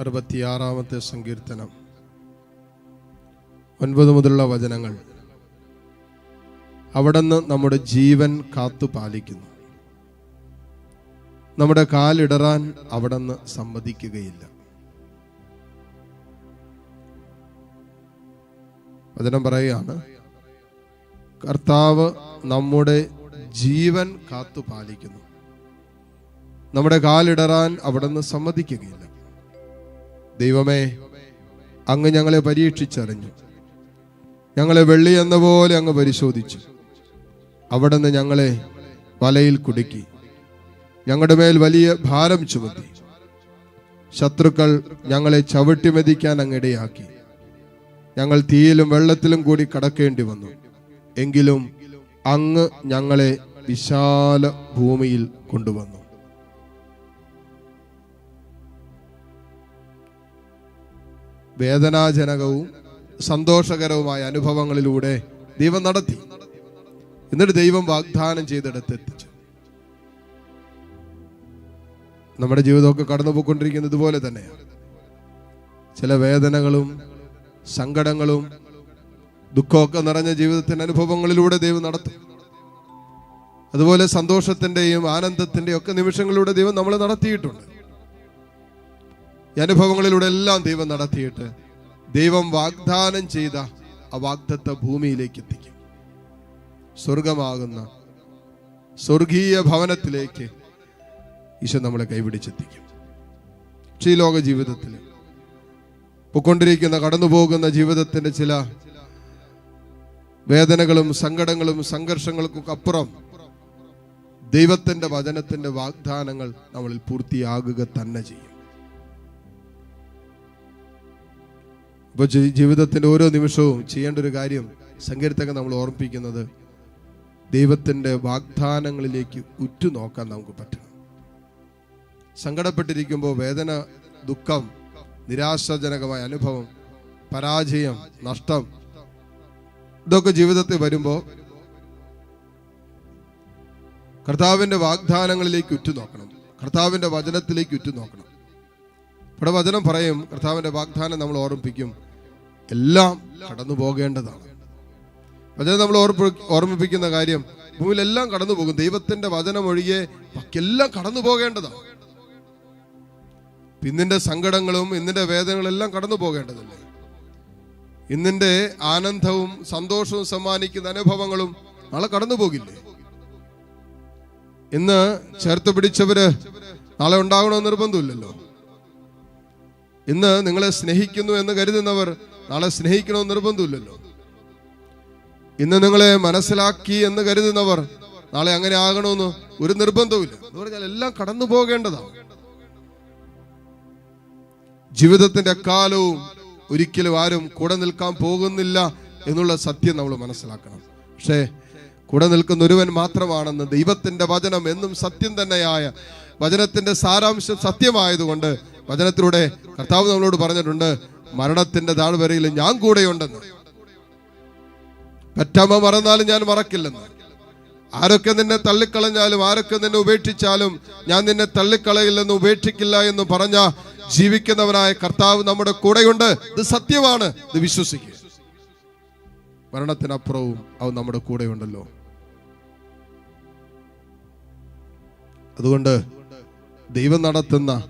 അറുപത്തിയാറാമത്തെ സങ്കീർത്തനം. ഒൻപത് മുതലുള്ള വചനങ്ങൾ. അവിടുന്ന് നമ്മുടെ ജീവൻ കാത്തു പാലിക്കുന്നു. നമ്മുടെ കാലിടറാൻ അവിടുന്ന് സമ്മതിക്കുകയില്ല. വചനം പറയുകയാണ് കർത്താവ് നമ്മുടെ ജീവൻ കാത്തു പാലിക്കുന്നു. നമ്മുടെ കാലിടറാൻ അവിടുന്ന് സമ്മതിക്കുകയില്ല. ദൈവമേ അങ്ങ് ഞങ്ങളെ പരീക്ഷിച്ചറിഞ്ഞു. ഞങ്ങളെ വെള്ളി എന്ന പോലെ അങ്ങ് പരിശോധിച്ചു. അവിടെ നിന്ന് ഞങ്ങളെ വലയിൽ കുടുക്കി. ഞങ്ങളുടെ മേൽ വലിയ ഭാരം ചുമത്തി. ശത്രുക്കൾ ഞങ്ങളെ ചവിട്ടി മെതിക്കാൻ അങ്ങിടയാക്കി ഞങ്ങൾ തീയിലും വെള്ളത്തിലും കൂടി കടക്കേണ്ടി വന്നു. എങ്കിലും അങ്ങ് ഞങ്ങളെ വിശാല ഭൂമിയിൽ കൊണ്ടുവന്നു. വേദനാജനകവും സന്തോഷകരവുമായ അനുഭവങ്ങളിലൂടെ ദൈവം നടത്തി. എന്നിട്ട് ദൈവം വാഗ്ദാനം ചെയ്തെടുത്ത് എത്തിച്ചു നമ്മുടെ ജീവിതമൊക്കെ കടന്നു പോയിക്കൊണ്ടിരിക്കുന്നത് ഇതുപോലെ തന്നെയാണ്. ചില വേദനകളും സങ്കടങ്ങളും ദുഃഖമൊക്കെ നിറഞ്ഞ ജീവിതത്തിന്റെ അനുഭവങ്ങളിലൂടെ ദൈവം നടത്തും. അതുപോലെ സന്തോഷത്തിന്റെയും ആനന്ദത്തിന്റെയും ഒക്കെ നിമിഷങ്ങളിലൂടെ ദൈവം നമ്മളെ നടത്തിയിട്ടുണ്ട്. ഈ അനുഭവങ്ങളിലൂടെ എല്ലാം ദൈവം നടത്തിയിട്ട് ദൈവം വാഗ്ദാനം ചെയ്ത ആ വാഗ്ദത്ത ഭൂമിയിലേക്ക് എത്തിക്കും. സ്വർഗമാകുന്ന സ്വർഗീയ ഭവനത്തിലേക്ക് ഈശോ നമ്മളെ കൈപിടിച്ചെത്തിക്കും. ഈ ലോക ജീവിതത്തിൽ പൊക്കൊണ്ടിരിക്കുന്ന കടന്നുപോകുന്ന ജീവിതത്തിന്റെ ചില വേദനകളും സങ്കടങ്ങളും സംഘർഷങ്ങൾക്കൊക്കെ അപ്പുറം ദൈവത്തിന്റെ വചനത്തിന്റെ വാഗ്ദാനങ്ങൾ നമ്മളിൽ പൂർത്തിയാകുക തന്നെ ചെയ്യും. അപ്പോൾ ജീ- ജീവിതത്തിന്റെ ഓരോ നിമിഷവും ചെയ്യേണ്ട ഒരു കാര്യം സങ്കീർത്തകൻ നമ്മൾ ഓർമ്മിപ്പിക്കുന്നത് ദൈവത്തിന്റെ വാഗ്ദാനങ്ങളിലേക്ക് ഉറ്റുനോക്കാൻ നമുക്ക് പറ്റണം. സങ്കടപ്പെട്ടിരിക്കുമ്പോൾ വേദന ദുഃഖം നിരാശാജനകമായ അനുഭവം പരാജയം നഷ്ടം ഇതൊക്കെ ജീവിതത്തിൽ വരുമ്പോൾ കർത്താവിന്റെ വാഗ്ദാനങ്ങളിലേക്ക് ഉറ്റുനോക്കണം. കർത്താവിന്റെ വചനത്തിലേക്ക് ഉറ്റുനോക്കണം. ഇവിടെ വചനം പറയും കർത്താവിന്റെ വാഗ്ദാനം നമ്മൾ ഓർമ്മിപ്പിക്കും. എല്ലാം കടന്നു പോകേണ്ടതാണ്. വചനം നമ്മൾ ഓർപ്പ് ഓർമ്മിപ്പിക്കുന്ന കാര്യം ഭൂമിയിലെല്ലാം കടന്നു പോകും. ദൈവത്തിന്റെ വചനം ഒഴികെ ബാക്കിയെല്ലാം കടന്നു പോകേണ്ടതാണ്. ഇന്നിന്റെ സങ്കടങ്ങളും ഇന്നിന്റെ വേദനകളെല്ലാം കടന്നു പോകേണ്ടതല്ലേ? ഇന്നിന്റെ ആനന്ദവും സന്തോഷവും സമ്മാനിക്കുന്ന അനുഭവങ്ങളും നാളെ കടന്നു പോകില്ലേ? ഇന്ന് ചേർത്ത് പിടിച്ചവര് നാളെ ഉണ്ടാകണമെന്ന് നിർബന്ധമില്ലല്ലോ. ഇന്ന് നിങ്ങളെ സ്നേഹിക്കുന്നു എന്ന് കരുതുന്നവർ നാളെ സ്നേഹിക്കണമെന്ന് നിർബന്ധമില്ലല്ലോ. ഇന്ന് നിങ്ങളെ മനസ്സിലാക്കി എന്ന് കരുതുന്നവർ നാളെ അങ്ങനെ ആകണമെന്ന് ഒരു നിർബന്ധവുമില്ല. എന്ന് പറഞ്ഞാൽ എല്ലാം കടന്നു പോകേണ്ടതാണ്. ജീവിതത്തിന്റെ കാലവും ഒരിക്കലും ആരും കൂടെ നിൽക്കാൻ പോകുന്നില്ല എന്നുള്ള സത്യം നമ്മൾ മനസ്സിലാക്കണം. പക്ഷേ കൂടെ നിൽക്കുന്ന ഒരുവൻ മാത്രമാണെന്ന് ദൈവത്തിന്റെ വചനം എന്നും സത്യം തന്നെയായ വചനത്തിന്റെ സാരാംശം സത്യമായതുകൊണ്ട് വചനത്തിലൂടെ കർത്താവ് നമ്മളോട് പറഞ്ഞിട്ടുണ്ട് മരണത്തിന്റെ താഴ്വരയിൽ ഞാൻ കൂടെയുണ്ടെന്ന്. പറ്റമ്മ മറന്നാലും ഞാൻ മറക്കില്ലെന്ന്. ആരൊക്കെ നിന്നെ തള്ളിക്കളഞ്ഞാലും ആരൊക്കെ നിന്നെ ഉപേക്ഷിച്ചാലും ഞാൻ നിന്നെ തള്ളിക്കളയില്ലെന്ന് ഉപേക്ഷിക്കില്ല എന്ന് പറഞ്ഞ ജീവിക്കുന്നവനായ കർത്താവ് നമ്മുടെ കൂടെയുണ്ട്. ഇത് സത്യമാണ്. ഇത് വിശ്വസിക്കുക. മരണത്തിനപ്പുറവും അവൻ നമ്മുടെ കൂടെയുണ്ടല്ലോ. അതുകൊണ്ട് ദൈവം നടത്തുന്ന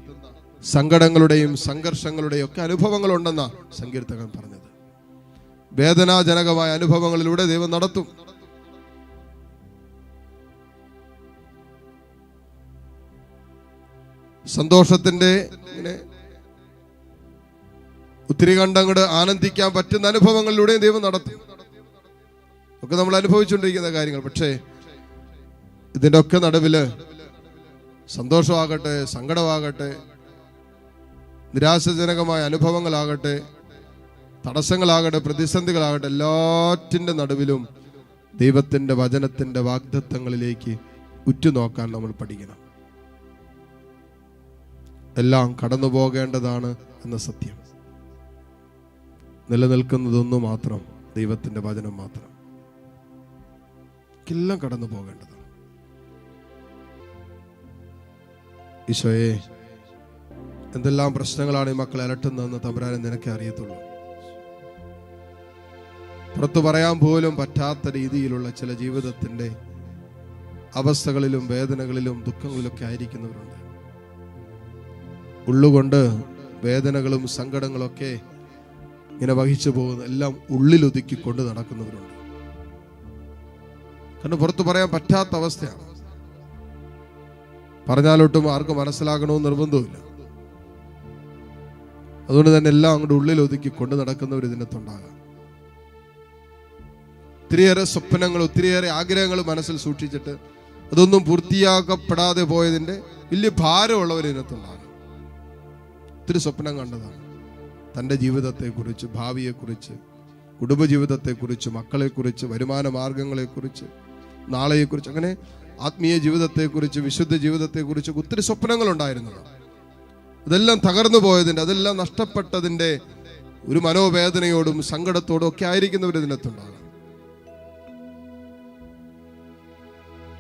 സങ്കടങ്ങളുടെയും സംഘർഷങ്ങളുടെയും ഒക്കെ അനുഭവങ്ങളുണ്ടെന്നാണ് സങ്കീർത്തകൻ പറഞ്ഞത്. വേദനാജനകമായ അനുഭവങ്ങളിലൂടെ ദൈവം നടത്തും. സന്തോഷത്തിന്റെ ഒത്തിരി കണ്ടങ്ങോട് ആനന്ദിക്കാൻ പറ്റുന്ന അനുഭവങ്ങളിലൂടെയും ദൈവം നടത്തും. ഒക്കെ നമ്മൾ അനുഭവിച്ചുകൊണ്ടിരിക്കുന്ന കാര്യങ്ങൾ. പക്ഷേ ഇതിന്റെ ഒക്കെ നടുവിൽ സന്തോഷമാകട്ടെ സങ്കടമാകട്ടെ നിരാശജനകമായ അനുഭവങ്ങളാകട്ടെ തടസ്സങ്ങളാകട്ടെ പ്രതിസന്ധികളാകട്ടെ എല്ലാറ്റിന്റെ നടുവിലും ദൈവത്തിന്റെ വചനത്തിന്റെ വാഗ്ദത്തങ്ങളിലേക്ക് ഉറ്റുനോക്കാൻ നമ്മൾ പഠിക്കണം. എല്ലാം കടന്നു പോകേണ്ടതാണ് എന്ന സത്യം. നിലനിൽക്കുന്നതൊന്നു മാത്രം ദൈവത്തിന്റെ വചനം മാത്രം. എല്ലാം കടന്നു പോകേണ്ടതാണ് ഈശോയെ എന്തെല്ലാം പ്രശ്നങ്ങളാണ് ഈ മക്കളെ അലട്ടുന്നതെന്ന് തമ്പുരാനെ നിനക്ക് അറിയത്തുള്ളൂ. പുറത്തു പറയാൻ പോലും പറ്റാത്ത രീതിയിലുള്ള ചില ജീവിതത്തിന്റെ അവസ്ഥകളിലും വേദനകളിലും ദുഃഖങ്ങളിലൊക്കെ ആയിരിക്കുന്നവരുണ്ട്. ഉള്ളുകൊണ്ട് വേദനകളും സങ്കടങ്ങളൊക്കെ ഇങ്ങനെ വഹിച്ചു പോകുന്ന എല്ലാം ഉള്ളിലൊതുക്കി കൊണ്ട് നടക്കുന്നവരുണ്ട്. കാരണം പുറത്തു പറയാൻ പറ്റാത്ത അവസ്ഥയാണ്. പറഞ്ഞാലൊട്ടും ആർക്കും മനസ്സിലാകണമെന്ന് നിർബന്ധമില്ല അതുകൊണ്ട് തന്നെ എല്ലാം അങ്ങോട്ട് ഉള്ളിൽ ഒതുക്കി കൊണ്ട് നടക്കുന്നവർ ഇതിനകത്തുണ്ടാകാം. ഒത്തിരിയേറെ സ്വപ്നങ്ങൾ ഒത്തിരിയേറെ ആഗ്രഹങ്ങൾ മനസ്സിൽ സൂക്ഷിച്ചിട്ട് അതൊന്നും പൂർത്തിയാക്കപ്പെടാതെ പോയതിന്റെ വലിയ ഭാരമുള്ളവർ ഇതിനകത്തുണ്ടാകാം. ഒത്തിരി സ്വപ്നം കണ്ടതാണ്. തന്റെ ജീവിതത്തെക്കുറിച്ച് ഭാവിയെക്കുറിച്ച് കുടുംബജീവിതത്തെക്കുറിച്ച് മക്കളെക്കുറിച്ച് വരുമാന മാർഗങ്ങളെക്കുറിച്ച് നാളെയെക്കുറിച്ച് അങ്ങനെ ആത്മീയ ജീവിതത്തെക്കുറിച്ച് വിശുദ്ധ ജീവിതത്തെക്കുറിച്ച് ഒത്തിരി സ്വപ്നങ്ങൾ അതെല്ലാം തകർന്നു പോയതിന്റെ അതെല്ലാം നഷ്ടപ്പെട്ടതിന്റെ ഒരു മനോവേദനയോടും സങ്കടത്തോടും ഒക്കെ ആയിരിക്കുന്നവർ ഇതിനകത്തുണ്ടാകാം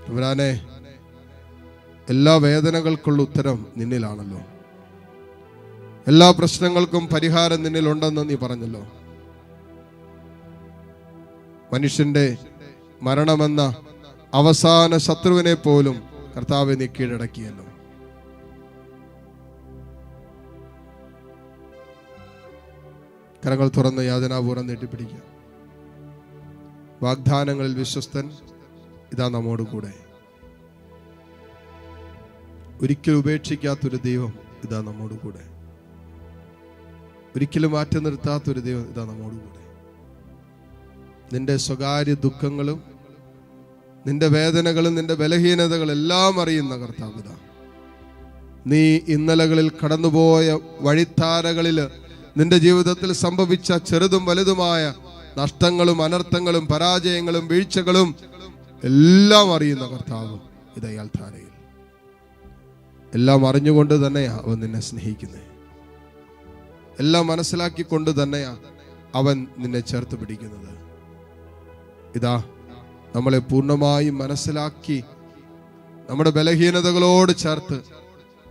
അവരാനെ എല്ലാ വേദനകൾക്കുള്ള ഉത്തരം നിന്നിലാണല്ലോ. എല്ലാ പ്രശ്നങ്ങൾക്കും പരിഹാരം നിന്നിലുണ്ടെന്ന് നീ പറഞ്ഞല്ലോ. മനുഷ്യന്റെ മരണമെന്ന അവസാന ശത്രുവിനെ പോലും കർത്താവ് നീ കീഴടക്കിയല്ലോ. കരങ്ങൾ തുറന്ന് യാതനാപൂർവം നീട്ടിപ്പിടിക്കുക. വാഗ്ദാനങ്ങളിൽ വിശ്വസ്തൻ ഇതാ നമ്മോട് കൂടെ. ഒരിക്കലും ഉപേക്ഷിക്കാത്തൊരു ദൈവം ഇതാ നമ്മോട് കൂടെ. ഒരിക്കലും മാറ്റി നിർത്താത്തൊരു ദൈവം ഇതാ നമ്മോട് കൂടെ. നിന്റെ സ്വകാര്യ ദുഃഖങ്ങളും നിന്റെ വേദനകളും നിന്റെ ബലഹീനതകളും എല്ലാം അറിയുന്ന ഇതാ. നീ ഇന്നലകളിൽ കടന്നുപോയ വഴിത്താരകളിൽ നിന്റെ ജീവിതത്തിൽ സംഭവിച്ച ചെറുതും വലുതുമായ നഷ്ടങ്ങളും അനർത്ഥങ്ങളും പരാജയങ്ങളും വീഴ്ചകളും എല്ലാം അറിയുന്ന കർത്താവ് ഇതയാൽ ധാരയിൽ. എല്ലാം അറിഞ്ഞുകൊണ്ട് തന്നെയാ അവൻ നിന്നെ സ്നേഹിക്കുന്നത് എല്ലാം മനസ്സിലാക്കിക്കൊണ്ട് തന്നെയാ അവൻ നിന്നെ ചേർത്ത് പിടിക്കുന്നത്. ഇതാ നമ്മളെ പൂർണമായും മനസ്സിലാക്കി നമ്മുടെ ബലഹീനതകളോട് ചേർത്ത്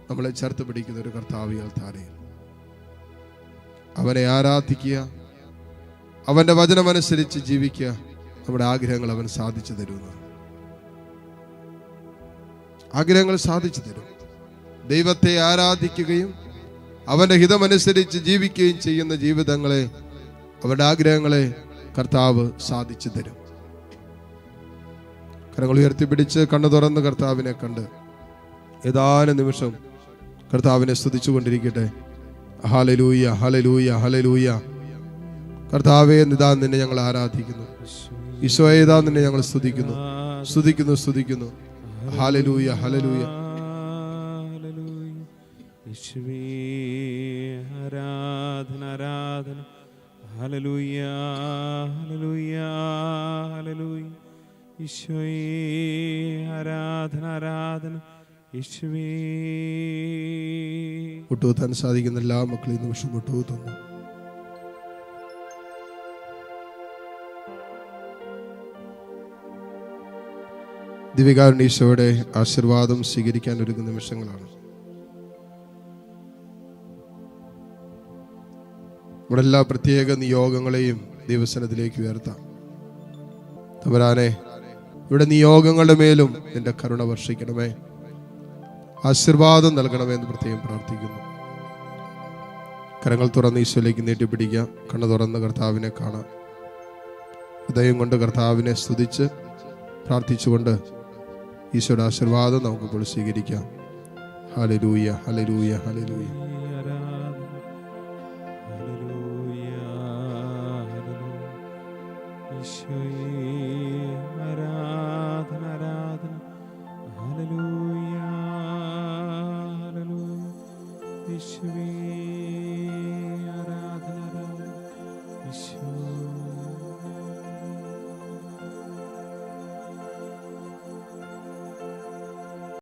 നമ്മളെ ചേർത്ത് പിടിക്കുന്ന ഒരു കർത്താവിയാൽ ധാരയിൽ. അവനെ ആരാധിക്കുക അവന്റെ വചനമനുസരിച്ച് ജീവിക്കുക നമ്മുടെ ആഗ്രഹങ്ങൾ അവൻ സാധിച്ചു തരുന്നു ആഗ്രഹങ്ങൾ സാധിച്ചു തരും. ദൈവത്തെ ആരാധിക്കുകയും അവന്റെ ഹിതമനുസരിച്ച് ജീവിക്കുകയും ചെയ്യുന്ന ജീവിതങ്ങളെ അവരുടെ ആഗ്രഹങ്ങളെ കർത്താവ് സാധിച്ചു തരും. കരങ്ങൾ ഉയർത്തിപ്പിടിച്ച് കണ്ണു തുറന്ന് കർത്താവിനെ കണ്ട് ഏതാനും നിമിഷം കർത്താവിനെ സ്തുതിച്ചുകൊണ്ടിരിക്കട്ടെ. ഹലലൂയ ഹലലൂയ ഹലലൂയ കർത്താവേ നിതാ നിന്നെ ഞങ്ങൾ ആരാധിക്കുന്നു. ഈശോയേതാ നിന്നെ ഞങ്ങൾ സ്തുതിക്കുന്നു. സ്തുതിക്കുന്നു സ്തുതിക്കുന്നു. ഹലലൂയ ഹലലൂയ ആരാധന ആരാധന. ഈശോയേ ആരാധന ആരാധന. യേശുവേ മുട്ടുകുത്താൻ സാധിക്കുന്ന എല്ലാ മക്കളും ഈ നിമിഷം മുട്ടുകുത്തുന്നു ദിവികാരുണീശോയുടെ ആശീർവാദം സ്വീകരിക്കാൻ ഒരുങ്ങുന്ന നിമിഷങ്ങളാണ്. നമ്മുടെ എല്ലാ പ്രത്യേക നിയോഗങ്ങളെയും ദൈവസനത്തിലേക്ക് ഉയർത്താം. തമരാനെ ഇവിടെ നിയോഗങ്ങളുടെ മേലും നിന്റെ കരുണ വർഷിക്കണമേ. ആശീർവാദം നൽകണമെന്ന് പ്രത്യേകം പ്രാർത്ഥിക്കുന്നു. കരങ്ങൾ തുറന്ന് ഈശോയിലേക്ക് നീട്ടിപ്പിടിക്കാം കണ്ണു തുറന്ന് കർത്താവിനെ കാണാം. ഹൃദയം കൊണ്ട് കർത്താവിനെ സ്തുതിച്ച് പ്രാർത്ഥിച്ചുകൊണ്ട് ഈശോയുടെ ആശീർവാദം നമുക്കിപ്പോൾ സ്വീകരിക്കാം. ഹലരൂയ ഹലരൂയ ഹലരൂയ ഈശോയേ.